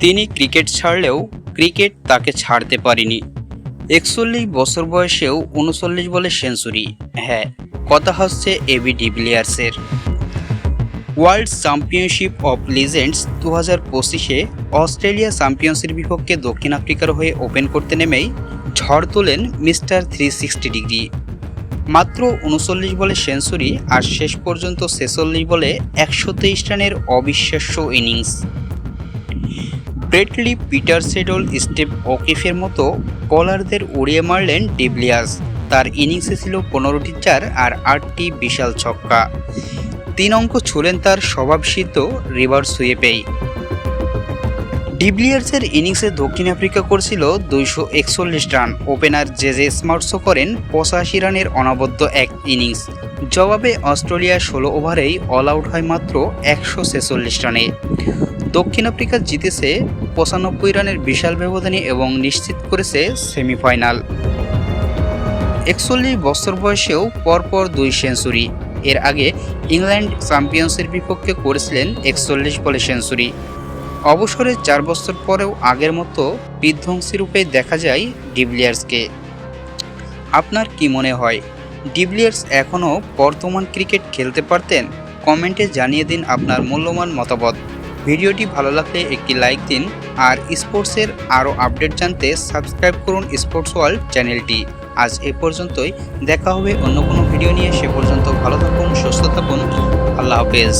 তিনি cricket ছাড়লেও cricket তাকে ছাড়তে পারেনি। একচল্লিশ বছর বয়সেও উনচল্লিশ বলে সেঞ্চুরি। হ্যাঁ কথা হচ্ছে এবি ডিভিলিয়ার্সের ওয়ার্ল্ড চ্যাম্পিয়নশিপ অফ লিজেন্ডস দু হাজার পঁচিশে অস্ট্রেলিয়া চ্যাম্পিয়ন্সের বিপক্ষে দক্ষিণ আফ্রিকার হয়ে ওপেন করতে নেমেই ঝড় তোলেন মিস্টার থ্রি সিক্সটি ডিগ্রি। মাত্র উনচল্লিশ বলে সেঞ্চুরি আর শেষ পর্যন্ত ছেচল্লিশ বলে একশো তেইশ রানের অবিশ্বাস্য innings. Brett Lee Peter Siddle Steve ওকিফের মতো বোলারদের উড়িয়ে মারলেন ডিবলিয়াস। তার ইনিংসে ছিল পনেরোটি চার আর আটটি বিশাল ছক্কা। তিন অঙ্ক ছুলেন তার স্বভাবসিদ্ধ রিভার্স সুয়েপেই ডিবলিয়ার্সের ইনিংসে দক্ষিণ আফ্রিকা করছিল দুইশো একচল্লিশ রান। ওপেনার জে জে স্মার্টসও করেন পঁচাশি রানের অনবদ্য এক ইনিংস। জবাবে অস্ট্রেলিয়া ষোলো ওভারেই অল আউট হয় মাত্র একশো ছেচল্লিশ রানে। দক্ষিণ আফ্রিকা জিতেছে পঁচানব্বই রানের বিশাল ব্যবধানে এবং নিশ্চিত করেছে সেমিফাইনাল। একচল্লিশ বছর বয়সেও পরপর দুই সেঞ্চুরি। এর আগে ইংল্যান্ড চ্যাম্পিয়ন্সের বিপক্ষে করেছিলেন একচল্লিশ বলে সেঞ্চুরি। অবসরের চার বছর পরেও আগের মতো বিধ্বংসী রূপে দেখা যায় ডিভিলিয়ার্সকে আপনার কি মনে হয় ডিভিলিয়ার্স এখনও বর্তমান ক্রিকেট খেলতে পারতেন? কমেন্টে জানিয়ে দিন আপনার মূল্যবান মতামত। ভিডিওটি ভালো লাগলে একটি লাইক দিন আর স্পোর্টসের আরও আপডেট জানতে সাবস্ক্রাইব করুন স্পোর্টস ওয়ার্ল্ড চ্যানেলটি। আজ এ পর্যন্তই। দেখা হবে অন্য কোনো ভিডিও নিয়ে। সে পর্যন্ত ভালো থাকুন, সুস্থ থাকুন। আল্লাহ হাফেজ।